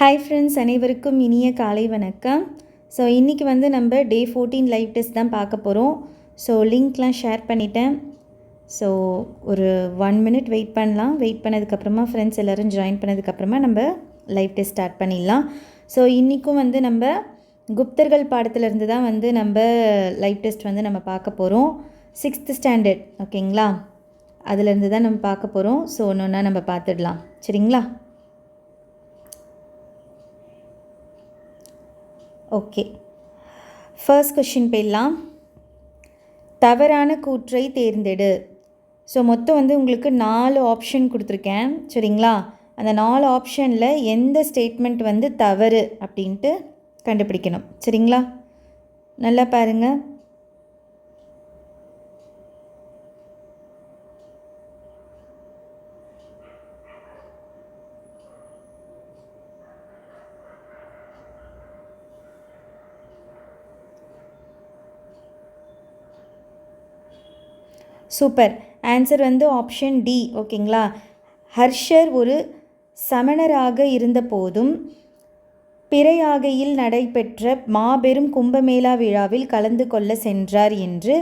Hi friends அனைவருக்கும் இனிய காலை வணக்கம். ஸோ இன்றைக்கி வந்து நம்ம டே ஃபோர்டீன் லைவ் டெஸ்ட் தான் பார்க்க போகிறோம் ஸோ லிங்க்லாம் ஷேர் பண்ணிட்டேன். ஸோ ஒரு ஒன் மினிட் வெயிட் பண்ணலாம். வெயிட் பண்ணதுக்கப்புறமா ஃப்ரெண்ட்ஸ் எல்லோரும் ஜாயின் பண்ணதுக்கப்புறமா நம்ம லைவ் டெஸ்ட் ஸ்டார்ட் பண்ணிடலாம். ஸோ இன்றைக்கும் வந்து நம்ம குப்தர்கள் பாடத்திலிருந்து தான் வந்து நம்ம லைவ் டெஸ்ட் வந்து நம்ம பார்க்க போகிறோம் சிக்ஸ்த்து ஸ்டாண்டர்ட் ஓகேங்களா அதுலேருந்து தான் நம்ம பார்க்க போகிறோம் ஸோ ஒன்று ஒன்றா நம்ம பார்த்துடலாம். சரிங்களா? ஓகே ஃபர்ஸ்ட் கொஷின் போயிடலாம். தவறான கூற்றை தேர்ந்தெடு. ஸோ மொத்தம் வந்து உங்களுக்கு நாலு ஆப்ஷன் கொடுத்துருக்கேன். சரிங்களா? அந்த நாலு ஆப்ஷனில் எந்த ஸ்டேட்மெண்ட் வந்து தவறு அப்படின்ட்டு கண்டுபிடிக்கணும். சரிங்களா? நல்லா பாருங்கள் சூப்பர் ஆன்சர் வந்து ஆப்ஷன் டி ஓகேங்களா ஹர்ஷர் ஒரு சமணராக இருந்தபோதும் பிறையாகையில் நடைபெற்ற மாபெரும் கும்பமேளா விழாவில் கலந்து கொள்ள சென்றார் என்று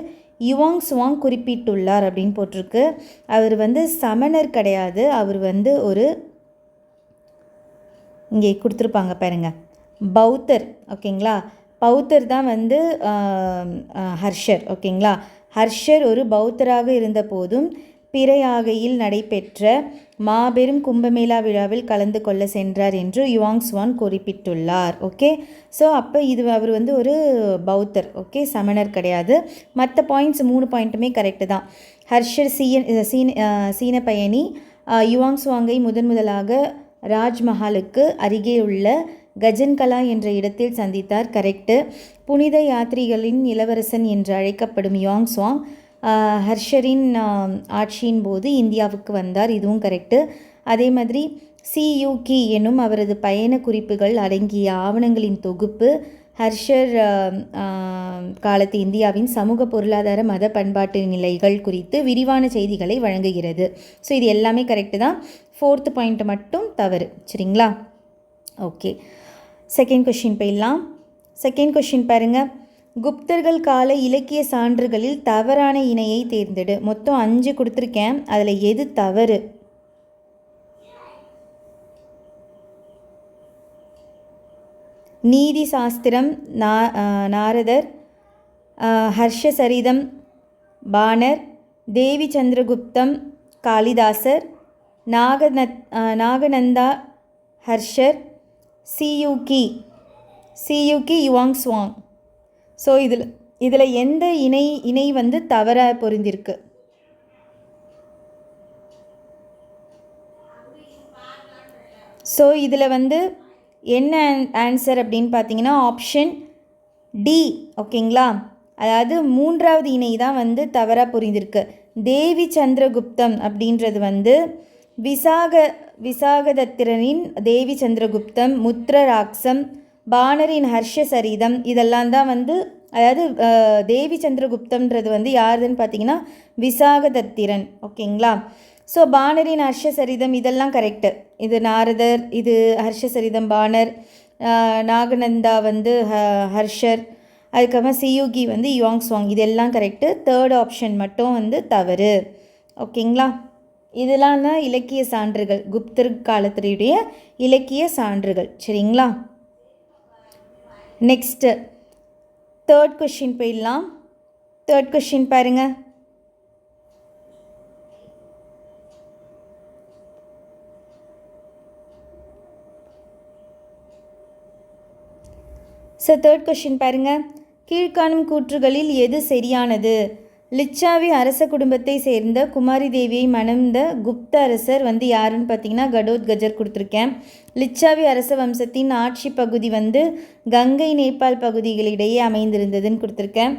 யுவாங் சுவாங் குறிப்பிட்டுள்ளார் அப்படின்னு போட்டிருக்கு. அவர் வந்து சமணர் கிடையாது. அவர் வந்து ஒரு இங்கே கொடுத்துருப்பாங்க பாருங்க பௌத்தர் ஓகேங்களா பௌத்தர் தான் வந்து ஹர்ஷர் ஓகேங்களா ஹர்ஷர் ஒரு பௌத்தராக இருந்தபோதும் பிறையாகையில் நடைபெற்ற மாபெரும் கும்பமேளா விழாவில் கலந்து கொள்ள சென்றார் என்று யுவாங் ஸ்வான் குறிப்பிட்டுள்ளார். ஓகே? ஸோ அப்போ இது அவர் வந்து ஒரு பௌத்தர். ஓகே? சமணர் கிடையாது. மற்ற பாயிண்ட்ஸ் மூணு பாயிண்ட்டுமே கரெக்டு தான். ஹர்ஷர் சீன சீன சீன பயணி யுவாங் ஸ்வாங்கை முதன் முதலாக ராஜ்மஹாலுக்கு அருகே உள்ள கஜன்கலா என்ற இடத்தில் சந்தித்தார். கரெக்டு. புனித யாத்ரிகளின் இளவரசன் என்று அழைக்கப்படும் யோங் சுவாங் ஹர்ஷரின் ஆட்சியின் போது இந்தியாவுக்கு வந்தார். இதுவும் கரெக்டு. அதே மாதிரி சியூகி என்னும் அவரது பயண குறிப்புகள் அடங்கிய ஆவணங்களின் தொகுப்பு ஹர்ஷர் காலத்து இந்தியாவின் சமூக பொருளாதார மத பண்பாட்டு நிலைகள் குறித்து விரிவான செய்திகளை வழங்குகிறது. ஸோ இது எல்லாமே கரெக்டு தான். ஃபோர்த்து பாயிண்ட் மட்டும் தவறு. சரிங்களா? ஓகே செகண்ட் கொஷின் போயிடலாம். செகண்ட் கொஷின் பாருங்கள் குப்தர்கள் கால இலக்கிய சான்றுகளில் தவறான இணையை தேர்ந்தெடு. மொத்தம் அஞ்சு கொடுத்துருக்கேன். அதில் எது தவறு? நீதி சாஸ்திரம் நா நாரதர் ஹர்ஷ சரிதம் பானர் தேவி சந்திரகுப்தம் காளிதாசர் நாகநத் Nagananda ஹர்ஷர் Siyuki Siyuki Yuan Chwang so இதில் இதில் எந்த இணை இணை வந்து தவறாக பொருந்திருக்கு? ஸோ இதில் வந்து என்ன ஆன்சர் அப்படின்னு பார்த்தீங்கன்னா ஆப்ஷன் டி ஓகேங்களா அதாவது மூன்றாவது இணை தான் வந்து தவறாக புரிந்திருக்கு. தேவி சந்திரகுப்தம் அப்படின்றது வந்து விசாக விசாகதத்திரனின் தேவி சந்திரகுப்தம் முத்ரராக்சம் பானரின் ஹர்ஷசரிதம் இதெல்லாம் தான் வந்து அதாவது தேவி சந்திரகுப்தம்ன்றது வந்து யாருதுன்னு பார்த்தீங்கன்னா விசாகதத்திரன். ஓகேங்களா? ஸோ பானரின் ஹர்ஷசரிதம் இதெல்லாம் கரெக்டு இது நாரதர் இது ஹர்ஷ சரிதம் பானர் நாகநந்தா வந்து ஹ ஹர்ஷர் அதுக்கப்புறம் சியூகி வந்து யுவாங் சுவாங். இதெல்லாம் கரெக்டு தேர்ட் ஆப்ஷன் மட்டும் வந்து தவறு. ஓகேங்களா? இதெல்லாம் தான் இலக்கிய சான்றுகள். குப்தர் காலத்தினுடைய இலக்கிய சான்றுகள். சரிங்களா? நெக்ஸ்ட்டு தேர்ட் கொஷின் போயிடலாம். தேர்ட் கொஷின் பாருங்கள் ஸோ தேர்ட் கொஷின் பாருங்கள் கீழ்காணும் கூற்றுகளில் எது சரியானது? லிச்சாவி அரச குடும்பத்தை சேர்ந்த குமாரி தேவியை மணந்த குப்த அரசர் வந்து யாருன்னு பார்த்தீங்கன்னா கடோத் கஜர் கொடுத்துருக்கேன். லிச்சாவி அரச வம்சத்தின் ஆட்சி பகுதி வந்து கங்கை நேபாள் பகுதிகளிடையே அமைந்திருந்ததுன்னு கொடுத்துருக்கேன்.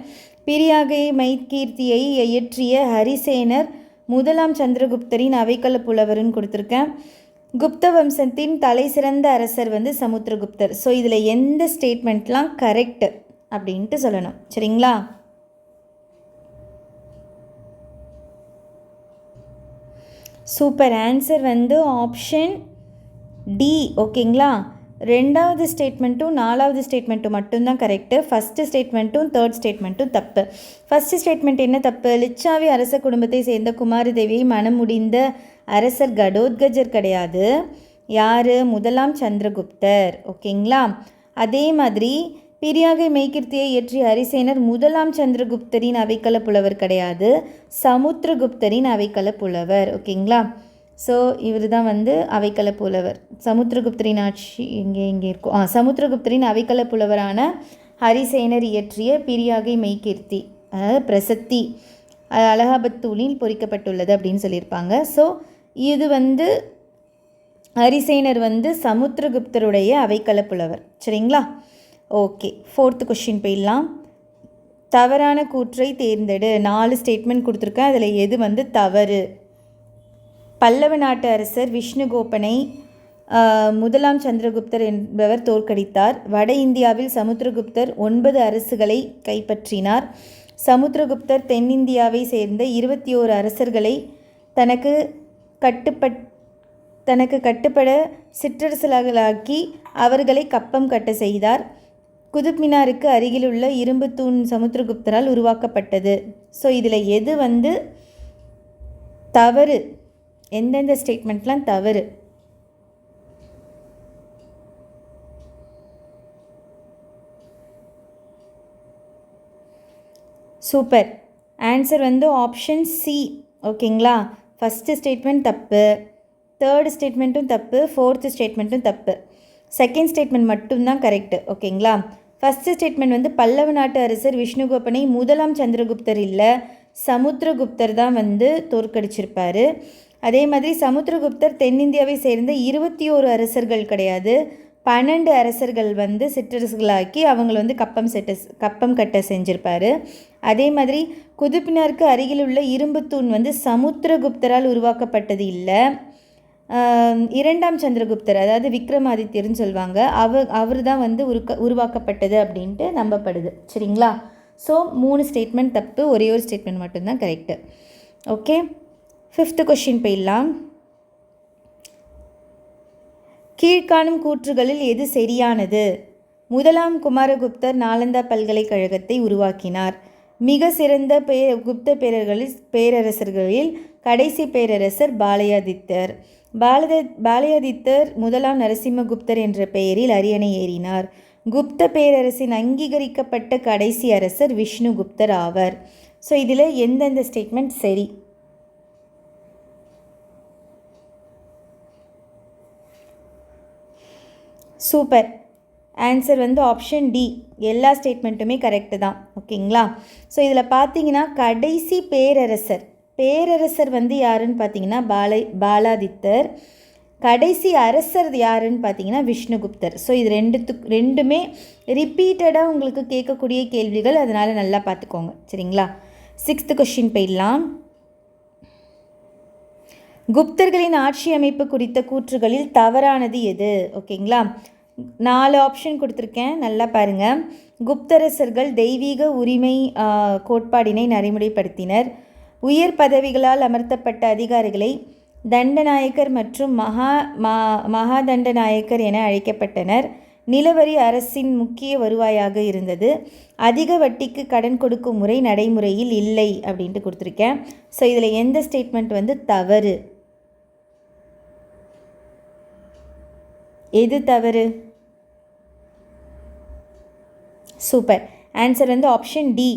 பிரியாகை மைக்கீர்த்தியை இயற்றிய ஹரிசேனர் முதலாம் சந்திரகுப்தரின் அவைக்கல புலவர்னு கொடுத்துருக்கேன். குப்த வம்சத்தின் தலை சிறந்த அரசர் வந்து சமுத்திரகுப்தர். ஸோ இதில் எந்த ஸ்டேட்மெண்ட்லாம் கரெக்டு அப்படின்ட்டு சொல்லணும். சரிங்களா? சூப்பர் ஆன்சர் வந்து ஆப்ஷன் டி ஓகேங்களா ரெண்டாவது ஸ்டேட்மெண்ட்டும் நாலாவது ஸ்டேட்மெண்ட்டும் மட்டும்தான் கரெக்டு ஃபஸ்ட்டு ஸ்டேட்மெண்ட்டும் தேர்ட் ஸ்டேட்மெண்ட்டும் தப்பு. ஃபஸ்ட்டு ஸ்டேட்மெண்ட் என்ன தப்பு? லிச்சாவி அரச குடும்பத்தை சேர்ந்த குமாரதேவியை மனம் முடிந்த அரசர் கடோத்கஜர் கிடையாது. யார்? முதலாம் சந்திரகுப்தர். ஓகேங்களா அதே மாதிரி பிரியாகை மெய்கிருத்தியை இயற்றிய ஹரிசேனர் முதலாம் சந்திரகுப்தரின் அவைக்கள புலவர் கிடையாது. சமுத்திரகுப்தரின் அவைக்கள புலவர். ஓகேங்களா? ஸோ இவர் தான் வந்து அவைக்கள புலவர். சமுத்திரகுப்தரின் ஆட்சி இங்கே இங்கே இருக்கும் ஆ சமுத்திரகுப்தரின் அவைக்கள புலவரான ஹரிசேனர் இயற்றிய பிரியாகை மெய்கீர்த்தி அதாவது பிரசத்தி அது தூளில் பொறிக்கப்பட்டுள்ளது அப்படின்னு சொல்லியிருப்பாங்க. ஸோ இது வந்து ஹரிசேனர் வந்து சமுத்திரகுப்தருடைய அவைக்கள புலவர். சரிங்களா? ஓகே ஃபோர்த்து கொஷின் போயிடலாம். தவறான கூற்றை தேர்ந்தெடு. நாலு ஸ்டேட்மெண்ட் கொடுத்துருக்கேன். அதில் எது வந்து தவறு? பல்லவ நாட்டு அரசர் விஷ்ணுகோபனை முதலாம் சந்திரகுப்தர் என்பவர் தோற்கடித்தார். வட இந்தியாவில் சமுத்திரகுப்தர் ஒன்பது அரசுகளை கைப்பற்றினார். சமுத்திரகுப்தர் தென்னிந்தியாவை சேர்ந்த இருபத்தி ஓரு அரசர்களை தனக்கு கட்டுப்பட் தனக்கு கட்டுப்பட சிற்றரசர்களாக்கி அவர்களை கப்பம் கட்ட செய்தார். குதுப் மினாருக்கு அருகிலுள்ள இரும்பு தூண் சமுத்திரகுப்தரால் உருவாக்கப்பட்டது. ஸோ இதில் எது வந்து தவறு? எந்தெந்த ஸ்டேட்மெண்ட்லாம் தவறு? சூப்பர் ஆன்சர் வந்து ஆப்ஷன் சி ஓகேங்களா ஃபஸ்ட்டு ஸ்டேட்மெண்ட் தப்பு. தேர்டு ஸ்டேட்மெண்ட்டும் தப்பு. ஃபோர்த்து ஸ்டேட்மெண்ட்டும் தப்பு. செகண்ட் ஸ்டேட்மெண்ட் மட்டும்தான் கரெக்டு ஓகேங்களா ஃபஸ்ட்டு ஸ்டேட்மெண்ட் வந்து பல்லவ நாட்டு அரசர் விஷ்ணுகோபனை முதலாம் சந்திரகுப்தர் இல்லை சமுத்திரகுப்தர் தான் வந்து தோற்கடிச்சிருப்பார். அதே மாதிரி சமுத்திரகுப்தர் தென்னிந்தியாவை சேர்ந்த இருபத்தி ஓரு அரசர்கள் கிடையாது. பன்னெண்டு அரசர்கள் வந்து சிற்றரசுகளாக்கி அவங்கள வந்து கப்பம் செட்ட கப்பம் கட்ட செஞ்சுருப்பார். அதே மாதிரி குதுப்பினாருக்கு அருகில் உள்ள இரும்பு தூண் வந்து சமுத்திரகுப்தரால் உருவாக்கப்பட்டது இல்லை. இரண்டாம் சந்திரகுப்தர் அதாவது விக்ரமாதித்யர்னு சொல்லுவாங்க அவ அவர் தான் வந்து உருக்க உருவாக்கப்பட்டது அப்படின்ட்டு நம்பப்படுது. சரிங்களா? ஸோ மூணு ஸ்டேட்மெண்ட் தப்பு ஒரே ஒரு ஸ்டேட்மெண்ட் மட்டும்தான் கரெக்டு ஓகே ஃபிஃப்த்து கொஷின் போயிடலாம். கீழ்காணும் கூற்றுகளில் எது சரியானது? முதலாம் குமாரகுப்தர் நாலந்தா பல்கலைக்கழகத்தை உருவாக்கினார். மிக சிறந்த பே குப்த பேரர்களில் பேரரசர்களில் கடைசி பேரரசர் பாலயாதித்தர். பாலத பாலயாதித்தர் முதலாம் நரசிம்மகுப்தர் என்ற பெயரில் அரியணை ஏறினார். குப்த பேரரசின் அங்கீகரிக்கப்பட்ட கடைசி அரசர் விஷ்ணுகுப்தர் ஆவர். ஸோ இதில் எந்தெந்த ஸ்டேட்மெண்ட் சரி? சூப்பர் ஆன்சர் வந்து ஆப்ஷன் டி எல்லா ஸ்டேட்மெண்ட்டுமே கரெக்டு தான். ஓகேங்களா ஸோ இதில் பார்த்தீங்கன்னா கடைசி பேரரசர் பேரரசர் வந்து யாருன்னு பார்த்தீங்கன்னா பாலை பாலாதித்தர். கடைசி அரசர் யாருன்னு பார்த்தீங்கன்னா விஷ்ணுகுப்தர். ஸோ இது ரெண்டுத்துக்கு ரெண்டுமே ரிப்பீட்டடாக உங்களுக்கு கேட்கக்கூடிய கேள்விகள். அதனால் நல்லா பார்த்துக்கோங்க. சரிங்களா? சிக்ஸ்த்து கொஷின் போயிடலாம். குப்தர்களின் ஆட்சி அமைப்பு குறித்த கூற்றுகளில் தவறானது எது? ஓகேங்களா? நாலு ஆப்ஷன் கொடுத்துருக்கேன். நல்லா பாருங்கள் குப்தரசர்கள் தெய்வீக உரிமை கோட்பாடினை நடைமுறைப்படுத்தினர். உயர் பதவிகளால் அமர்த்தப்பட்ட அதிகாரிகளை தண்டநாயக்கர் மற்றும் மகா மா மகாதண்டநாயக்கர் என அழைக்கப்பட்டனர். நிலவரி அரசின் முக்கிய வருவாயாக இருந்தது. அதிக வட்டிக்கு கடன் கொடுக்கும் முறை நடைமுறையில் இல்லை அப்படின்ட்டு கொடுத்துருக்கேன். ஸோ இதில் எந்த ஸ்டேட்மெண்ட் வந்து தவறு? எது தவறு? சூப்பர் ஆன்சர் வந்து ஆப்ஷன் டி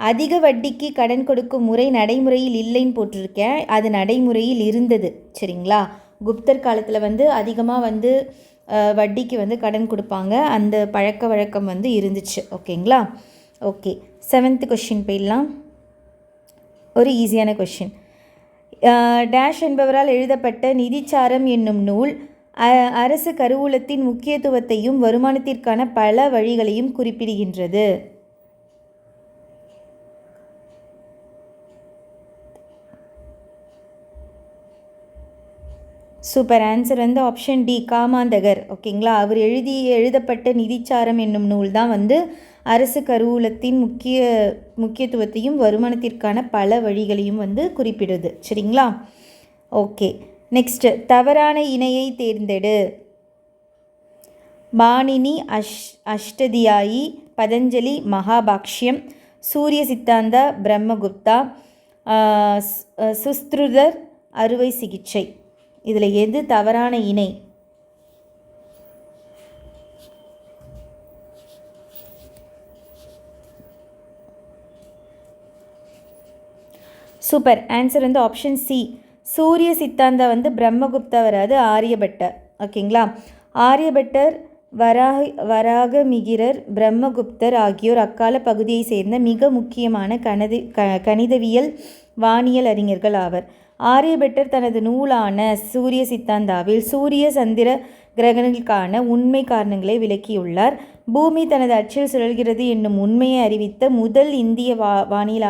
அதிக வட்டிக்கு கடன் கொடுக்கும் முறை நடைமுறையில் இல்லைன்னு போட்டிருக்கேன். அது நடைமுறையில் இருந்தது. சரிங்களா? குப்தர் காலத்தில் வந்து அதிகமாக வந்து வட்டிக்கு வந்து கடன் கொடுப்பாங்க. அந்த பழக்க வழக்கம் வந்து இருந்துச்சு. ஓகேங்களா? ஓகே. செவன்த் கொஷின் போயிடலாம். ஒரு ஈஸியான கொஷின் டேஷ் என்பவரால் எழுதப்பட்ட நிதிச்சாரம் என்னும் நூல் அ- அரசு கருவூலத்தின் முக்கியத்துவத்தையும் வருமானத்திற்கான பல வழிகளையும் குறிப்பிடுகின்றது. சூப்பர் ஆன்சர் வந்து ஆப்ஷன் டி காமாந்தகர். ஓகேங்களா அவர் எழுதி எழுதப்பட்ட நிதிச்சாரம் என்னும் நூல் தான் வந்து அரசு கருவூலத்தின் முக்கிய முக்கியத்துவத்தையும் வருமானத்திற்கான பல வழிகளையும் வந்து குறிப்பிடுது. சரிங்களா? ஓகே நெக்ஸ்ட்டு தவறான இணையை தேர்ந்தெடு. பாணினி அஷ் அஷ்டதியாயி பதஞ்சலி மகாபாக்ஷ்யம் சூரிய சித்தாந்தா பிரம்மகுப்தா சுஸ்திருதர் அறுவை சிகிச்சை. இதில் எது தவறான இணை? சூப்பர். ஆன்சர் வந்து ஆப்ஷன் சி சூரிய சித்தாந்தா வந்து பிரம்மகுப்தா வராது ஆரியபட்டர் ஓகேங்களா? ஆரியபட்டர் வராக வராகமிகிரர் பிரம்மகுப்தர் ஆகியோர் அக்கால பகுதியை சேர்ந்த மிக முக்கியமான கணது க கணிதவியல் வானியல் அறிஞர்கள் ஆவர். ஆரியபட்டர் தனது நூலான சூரிய சித்தாந்தாவில் சூரிய சந்திர கிரகணங்களுக்கான உண்மை காரணங்களை விளக்கியுள்ளார். பூமி தனது அச்சில் சுழல்கிறது என்னும் உண்மையை அறிவித்த முதல் இந்திய வா வானியல்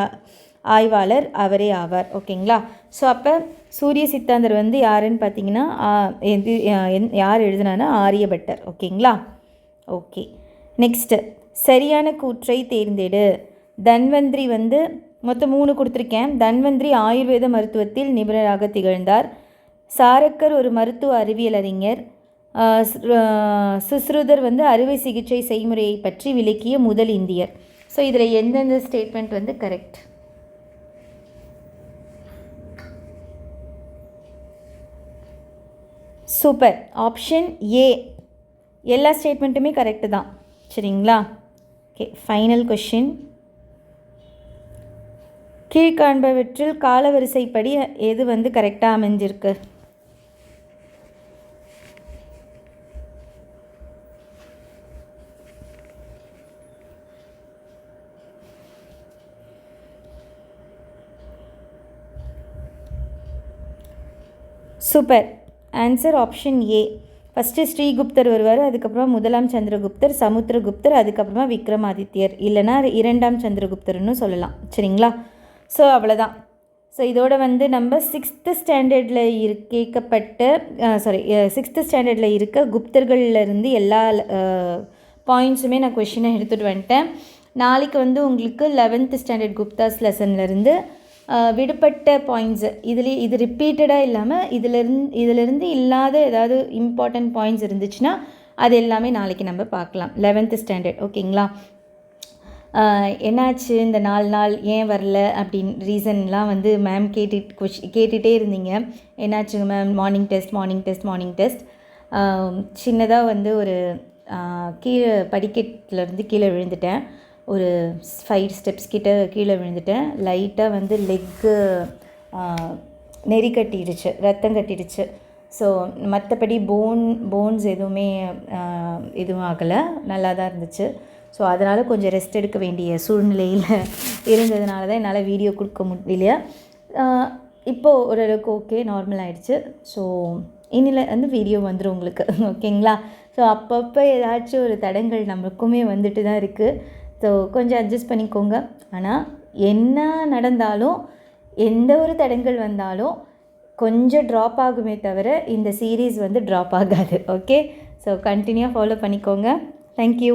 ஆய்வாளர் அவரே ஆவார். ஓகேங்களா? ஸோ அப்போ சூரிய சித்தாந்தர் வந்து யாருன்னு பார்த்தீங்கன்னா எது யார் எழுதுனானா ஆரியபட்டர். ஓகேங்களா? ஓகே. நெக்ஸ்ட்டு சரியான கூற்றை தேர்ந்தெடு. தன்வந்திரி வந்து மொத்தம் மூணு கொடுத்துருக்கேன். தன்வந்திரி ஆயுர்வேத மருத்துவத்தில் நிபுணராக திகழ்ந்தார். சாரக்கர் ஒரு மருத்துவ அறிவியல் அறிஞர் சுஸ்ருதர் வந்து அறுவை சிகிச்சை செய்முறையை பற்றி விளக்கிய முதல் இந்தியர். ஸோ இதில் எந்தெந்த ஸ்டேட்மெண்ட் வந்து கரெக்ட் சூப்பர் ஆப்ஷன் ஏ எல்லா ஸ்டேட்மெண்ட்டுமே கரெக்டு தான். சரிங்களா? ஓகே ஃபைனல் கொஷின் கீழ்காண்பவற்றில் காலவரிசைப்படி எது வந்து கரெக்டாக அமைஞ்சிருக்கு? Super. Answer option A first ஸ்ரீகுப்தர் வருவார் அதுக்கப்புறமா முதலாம் சந்திரகுப்தர் சமுத்திரகுப்தர் அதுக்கப்புறமா விக்ரமாதித்யர். இல்லைன்னா இரண்டாம் சந்திரகுப்தர்னு சொல்லலாம். சரிங்களா? ஸோ அவ்வளோதான் ஸோ இதோட வந்து நம்ம சிக்ஸ்த்து ஸ்டாண்டர்டில் இரு கேட்கப்பட்ட சாரி சிக்ஸ்த்து ஸ்டாண்டர்டில் இருக்க குப்தர்கள்லேருந்து எல்லா பாயிண்ட்ஸுமே நான் கொஷினை எடுத்துகிட்டு வந்துட்டேன். நாளைக்கு வந்து உங்களுக்கு லெவன்த்து ஸ்டாண்டர்ட் குப்தாஸ் லெசன்லேருந்து விடுபட்ட பாயிண்ட்ஸு இதுலேயே இது ரிப்பீட்டடாக இல்லாமல் இதிலிருந்து இதிலிருந்து இல்லாத ஏதாவது இம்பார்ட்டன்ட் பாயிண்ட்ஸ் இருந்துச்சுன்னா அது எல்லாமே நாளைக்கு நம்ம பார்க்கலாம். லெவன்த்து ஸ்டாண்டர்ட் ஓகேங்களா என்னாச்சு இந்த நாலு நாள்? ஏன் வரல? அப்படின்னு ரீசன்லாம் வந்து மேம் கேட்டு கொஷ் கேட்டுகிட்டே இருந்தீங்க. என்னாச்சுங்க ma'am morning test morning test morning test சின்னதாக வந்து ஒரு கீழே படிக்கட்டிலேருந்து கீழே விழுந்துட்டேன். ஒரு ஃபைவ் ஸ்டெப்ஸ் கிட்ட கீழே விழுந்துட்டேன். லைட்டாக வந்து லெக்கு நெறி கட்டிடுச்சு ரத்தம் கட்டிடுச்சு. ஸோ மற்றபடி போன் போன்ஸ் எதுவுமே எதுவும் ஆகலை. நல்லா தான் இருந்துச்சு. ஸோ அதனால் கொஞ்சம் ரெஸ்ட் எடுக்க வேண்டிய சூழ்நிலையில் இருந்ததுனால தான் என்னால் வீடியோ கொடுக்க முடியல இப்போது ஓரளவுக்கு ஓகே நார்மல் ஆகிடுச்சு ஸோ இனியில் வந்து வீடியோ வந்துடும் உங்களுக்கு. ஓகேங்களா ஸோ அப்பப்போ ஏதாச்சும் ஒரு தடங்கள் நமக்குமே வந்துட்டு தான் இருக்குது ஸோ கொஞ்சம் அட்ஜஸ்ட் பண்ணிக்கோங்க. ஆனால் என்ன நடந்தாலும் எந்த ஒரு தடங்கள் வந்தாலும் கொஞ்சம் ட்ராப் ஆகுமே தவிர இந்த சீரீஸ் வந்து ட்ராப் ஆகாது. ஓகே ஸோ கண்டினியூவாக ஃபாலோ பண்ணிக்கோங்க. Thank you